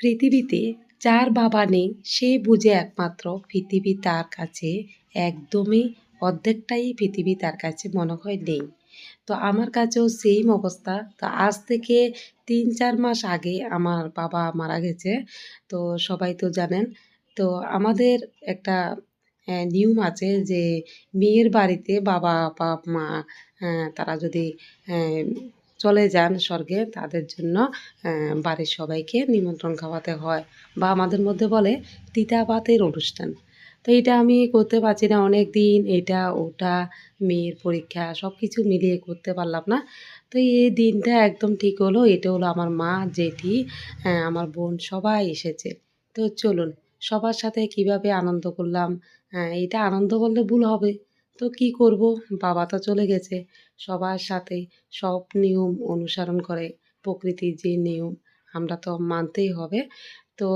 পৃথিবীতে যার বাবা নেই, সে বুঝে একমাত্র পৃথিবী তার কাছে একদমই অর্ধেকটাই পৃথিবী তার কাছে মনে হয় নেই। তো আমার কাছেও সেম অবস্থা। তো আজ থেকে তিন চার মাস আগে আমার বাবা মারা গেছে। তো সবাই তো জানেন। তো আমাদের একটা নিয়ম আছে যে মেয়ের বাড়িতে বাবা বা মা তারা যদি চলে যান স্বর্গে, তাদের জন্য বাড়ির সবাইকে নিমন্ত্রণ খাওয়াতে হয়। বা আমাদের মধ্যে বলে তিতা ভাতের অনুষ্ঠান। তো এটা আমি করতে পারছি না অনেক দিন এটা, ওটা, মেয়ের পরীক্ষা সব কিছু মিলিয়ে করতে পারলাম না। তো এই দিনটা একদম ঠিক হলো, এটা হলো আমার মা, জেঠি আমার বোন, সবাই এসেছে। তো চলুন, সবার সাথে কীভাবে আনন্দ করলাম এটা আনন্দ বললে ভুল হবে। তো কি করব? বাবা তো চলে গেছে। সবার সাথে সব নিয়ম অনুসরণ করে প্রকৃতির যে নিয়ম আমরা তো মানতেই হবে। তো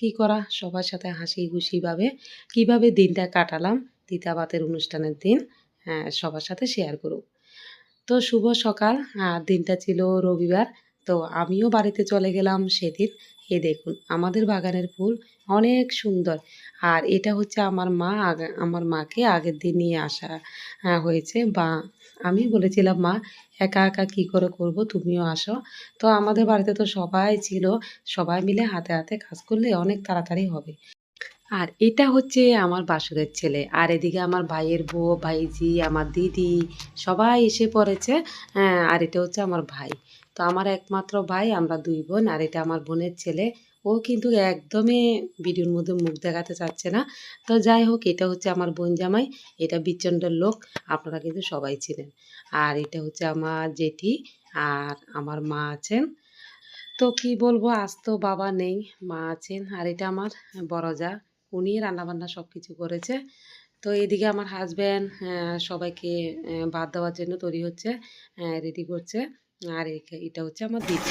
কি করা? সবার সাথে হাসি খুশিভাবে কীভাবে দিনটা কাটালাম? তিতাবাতের অনুষ্ঠানের দিন হ্যাঁ, সবার সাথে শেয়ার করব তো শুভ সকাল দিনটা ছিল রবিবার। তো আমিও বাড়িতে চলে গেলাম সেদিন। এ দেখুন, আমাদের বাগানের ফুল অনেক সুন্দর। আর এটা হচ্ছে আমার মা আমার মাকে আগের দিন নিয়ে আসা হয়েছে। বা আমি বলেছিলাম, মা, একা একা কি করে করব? তুমিও আসো। তো আমাদের বাড়িতে তো সবাই ছিল, সবাই মিলে হাতে হাতে কাজ করলে অনেক তাড়াতাড়ি হবে। আর এটা হচ্ছে আমার বাসুরের ছেলে। আর এদিকে আমার ভাইয়ের বউ, ভাইজি, আমার দিদি সবাই এসে পড়েছে। হ্যাঁ আর এটা হচ্ছে আমার ভাই। তো আমার একমাত্র ভাই, আমরা দুই বোন। আর এটা আমার বোনের ছেলে। ও কিন্তু একদমই ভিডিওর মধ্যে মুখ দেখাতে চাচ্ছে না। তো যাই হোক, এটা হচ্ছে আমার বোন জামাই। এটা বিচন্ডের লোক। আপনারা কিন্তু সবাই ছিলেন আর এটা হচ্ছে আমার জেঠি। আর আমার মা আছেন। তো কি বলব? আজ তো বাবা নেই, মা আছেন। আর এটা আমার বড় যা উনি রান্নাবান্না সব কিছু করেছে। তো এদিকে আমার হাজব্যান্ড সবাইকে বাদ দেওয়ার জন্য তৈরি হচ্ছে রেডি করছে। আর এটা হচ্ছে আমার দিদি।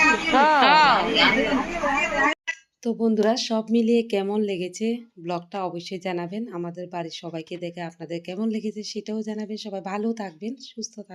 তো বন্ধুরা, সব মিলিয়ে কেমন লেগেছে ব্লগটা অবশ্যই জানাবেন। আমাদের বাড়ির সবাইকে দেখে আপনাদের কেমন লেগেছে সেটাও জানাবেন। সবাই ভালো থাকবেন, সুস্থ থাকবেন।